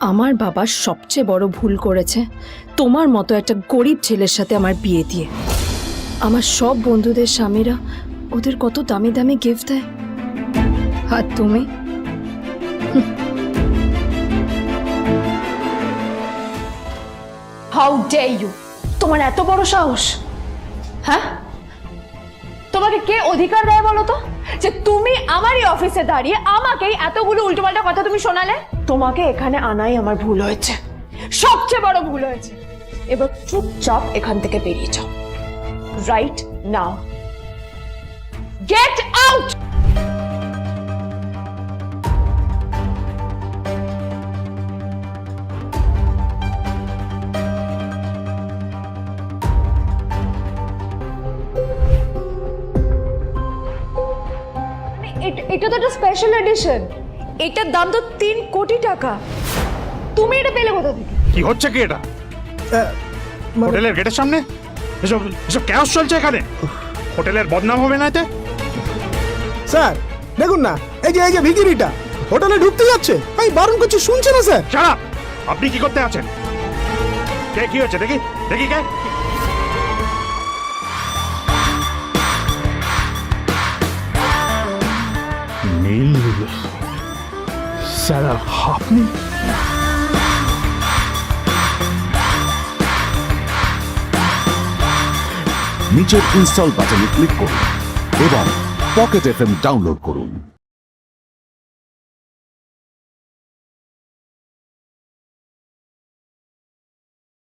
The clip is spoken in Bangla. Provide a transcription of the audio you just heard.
আমার বাবা সবচেয়ে বড় ভুল করেছে। তোমার মতো একটা গরিব ছেলের সাথে আমার বিয়ে দিয়ে। আমার সব বন্ধুদের স্বামীরা ওদের কত দামি দামি গিফট দেয়। আর তুমি? হাউ ডে ইউ তোমার এত বড় সাহস। হ্যাঁ? তোমাকে কে অধিকার দেয় বলো তো? যে তুমি আমারই অফিসে দাঁড়িয়ে আমাকেই এতগুলো উল্টোপাল্টা কথা তুমি শোনালে? তোমাকে এখানে আনাই আমার ভুল হয়েছে। সবচেয়ে বড় ভুল হয়েছে। এবার চুপচাপ এখান থেকে বেরিয়ে যাও। রাইট নাও গেট আউট এটা তো একটা স্পেশাল এডিশন এটার দাম তো তিন কোটি টাকা। তুমি এটা পেলে কোথা থেকে? কি হচ্ছে কি এটা? মানে হোটেলের গেটের সামনে? এসব এসব ক্যাশ চলছে এখানে। হোটেলের বদনাম হবে না এতে? স্যার দেখুন না এই যে এই যে ভিকিরিটা হোটেলে ঢুকতে যাচ্ছে। আমি বারণ করছি শুনছে না স্যার? ছাড়া আপনি কি করতে আছেন? কে কি হচ্ছে দেখি দেখি কে? নীল। স্যার আপনি নিচের ইনস্টল বাটনে ক্লিক করুন এবং পকেট এফএম ডাউনলোড করুন।